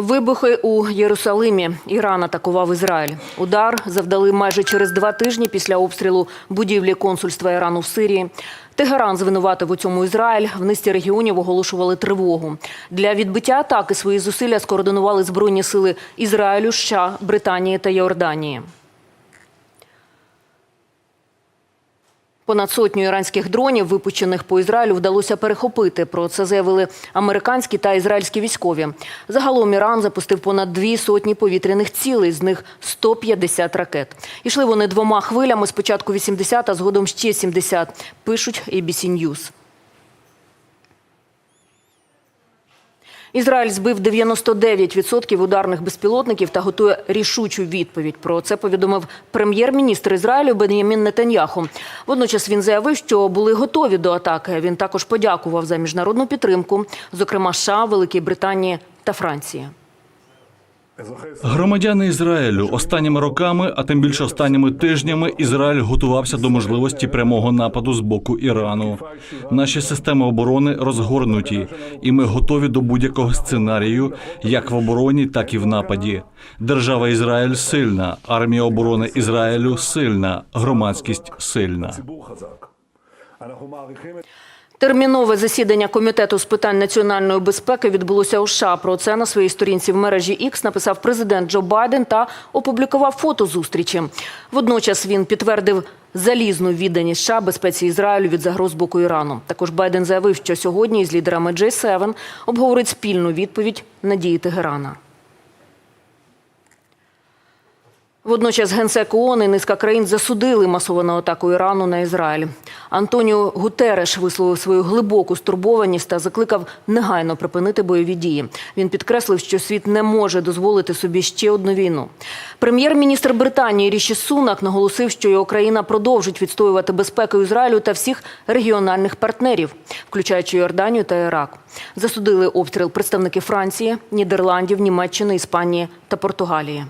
Вибухи у Єрусалимі. Іран атакував Ізраїль. Удар завдали майже через два тижні після обстрілу будівлі консульства Ірану в Сирії. Тегеран звинуватив у цьому Ізраїль. В низці регіонів оголошували тривогу. Для відбиття атаки свої зусилля скоординували збройні сили Ізраїлю, США, Британії та Йорданії. Понад сотню іранських дронів, випущених по Ізраїлю, вдалося перехопити. Про це заявили американські та ізраїльські військові. Загалом Іран запустив понад дві сотні повітряних цілей, з них 150 ракет. Ішли вони двома хвилями, спочатку 80, а згодом ще 70, пишуть ABC News. Ізраїль збив 99% ударних безпілотників та готує рішучу відповідь. Про це повідомив прем'єр-міністр Ізраїлю Бен'ямін Нетаньяху. Водночас він заявив, що були готові до атаки. Він також подякував за міжнародну підтримку, зокрема США, Великій Британії та Франції. Громадяни Ізраїлю останніми роками, а тим більше останніми тижнями, Ізраїль готувався до можливості прямого нападу з боку Ірану. Наші системи оборони розгорнуті, і ми готові до будь-якого сценарію, як в обороні, так і в нападі. Держава Ізраїль сильна, армія оборони Ізраїлю сильна, громадськість сильна. Термінове засідання комітету з питань національної безпеки відбулося у США. Про це на своїй сторінці в мережі X написав президент Джо Байден та опублікував фото зустрічі. Водночас він підтвердив залізну відданість США безпеці Ізраїлю від загроз боку Ірану. Також Байден заявив, що сьогодні із лідерами G7 обговорить спільну відповідь надії Тегерана. Водночас генсек ООН і низка країн засудили масовану атаку Ірану на Ізраїль. Антоніо Гутереш висловив свою глибоку стурбованість та закликав негайно припинити бойові дії. Він підкреслив, що світ не може дозволити собі ще одну війну. Прем'єр-міністр Британії Ріші Сунак наголосив, що його країна продовжить відстоювати безпеку Ізраїлю та всіх регіональних партнерів, включаючи Йорданію та Ірак. Засудили обстріл представники Франції, Нідерландів, Німеччини, Іспанії та Португалії.